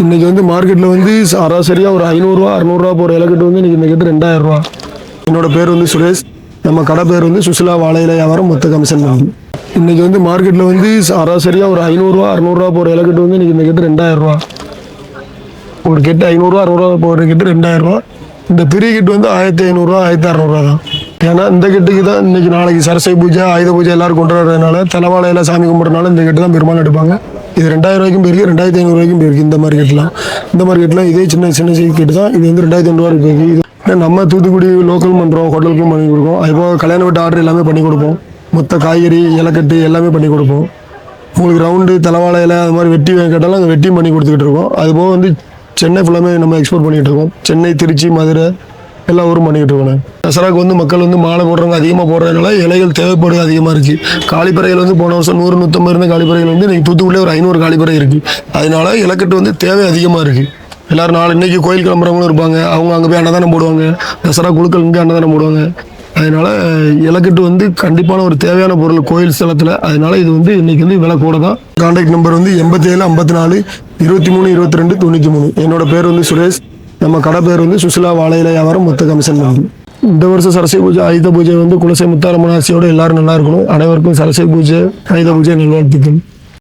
இன்னைக்கு வந்து மார்க்கெட்டில் வந்து சராசரியாக ஒரு ஐநூறுரூவா அறநூறுவா போகிற இலக்கட்டு வந்து இன்றைக்கி இந்த கட்டு ரெண்டாயிரம் ரூபா என்னோட பேர் வந்து சுரேஷ். நம்ம கடை பேர் வந்து சுசிலா வாழையில வியாபாரம் மொத்த கமிஷன் ஆகும் இன்றைக்கி வந்து மார்க்கெட்டில் வந்து சராசரியாக ஒரு ஐநூறுரூவா அறநூறுவா போகிற இலக்கட்டு வந்து இன்றைக்கி இந்த கட்டு ரெண்டாயிரம் ரூபா ஒரு கெட்டு ஐநூறுரூவா அறுநூறுவா போகிற கெட்டு ரெண்டாயிரம் ரூபா இந்த பெரிய கெட்டு வந்து ஆயிரத்தி ஐநூறுரூவா ஆயிரத்தி அறநூறுவா தான். ஏன்னா இந்த கெட்டுக்கு தான் இன்றைக்கி நாளைக்கு சரஸ்வதி பூஜை ஆயுத பூஜை எல்லோரும் கொண்டு வர்றதுனால தலைவாழையில சாமி கும்பிட்றதுனால இந்த கெட்டு தான் பெருமாள் எடுப்பாங்க இது ரெண்டாயிரம் ரூபாய்க்கும் போயிருக்கு ரெண்டாயிரத்தி ஐநூறு ரூபாய்க்கும் போயிருக்கு இந்த மாதிரி இந்த மாதிரி இதே சின்ன சின்ன சைஸ் கேட்டு தான் இது வந்து ரெண்டாயிரத்தி ஐநூறுவா போயிருக்கு. இது நம்ம தூத்துக்குடி லோக்கல் பண்ணுறோம் ஹோட்டலுக்கும் பண்ணி கொடுப்போம். அதுபோக கல்யாண வீட்டு ஆர்டர் எல்லாமே பண்ணி கொடுப்போம். மொத்த காய்கறி இலக்கட்டு எல்லாமே பண்ணி கொடுப்போம். உங்களுக்கு ரவுண்டு தலைவாழை இலை அது மாதிரி வெட்டி கேட்டாலும் அங்கே வெட்டியும் பண்ணி கொடுத்துக்கிட்டு இருக்கோம். அதுபோக வந்து சென்னை ஃபுல்லாமே நம்ம எக்ஸ்போர்ட் பண்ணிகிட்டு இருக்கோம். சென்னை திருச்சி மதுரை எல்லா ஊரும் பண்ணிக்கிட்டு இருக்கணும் தசராக்கு வந்து மக்கள் வந்து மாலை போடுறவங்க அதிகமாக போடுறதுனால இலைகள் தேவைப்படுது அதிகமாக இருக்குது காலிப்பறைகள் வந்து போன வருஷம் நூறு நூற்றம்பது இருந்த காலிப்பறைகள் வந்து இன்னைக்கு தூத்துக்குள்ளே ஒரு ஐநூறு காலிப்பறை இருக்குது அதனால இலக்கட்டு வந்து தேவை அதிகமாக இருக்குது எல்லாரும் நாலு இன்னைக்கு கோயில் கிளம்புறவங்களும் இருப்பாங்க. அவங்க அங்கே போய் அன்னதானம் போடுவாங்க. தசரா குழுக்கள் இங்கே அன்னதானம் போடுவாங்க. அதனால இலக்கட்டு வந்து கண்டிப்பான ஒரு தேவையான பொருள் கோயில் ஸ்தலத்தில். அதனால இது வந்து இன்னைக்கு வந்து விலை கூட தான். கான்டாக்ட் நம்பர் வந்து எண்பத்தேழு ஐம்பத்தி நாலு இருபத்தி மூணு இருபத்தி ரெண்டு தொண்ணூற்றி மூணு. என்னோட பேர் வந்து சுரேஷ். நம்ம கடை பேர் வந்து சுசிலா வாழையில வியாபாரம் மொத்த கமிஷன் பண்ணி இந்த வருஷம் சரஸ்வதி பூஜை ஆயுத பூஜை வந்து குலசை முத்தாரம்மன் ஆசியோட எல்லாரும் நல்லா இருக்கணும். அனைவருக்கும் சரஸ்வதி பூஜை ஆயுத பூஜை நல்வாழ்த்துக்கள்.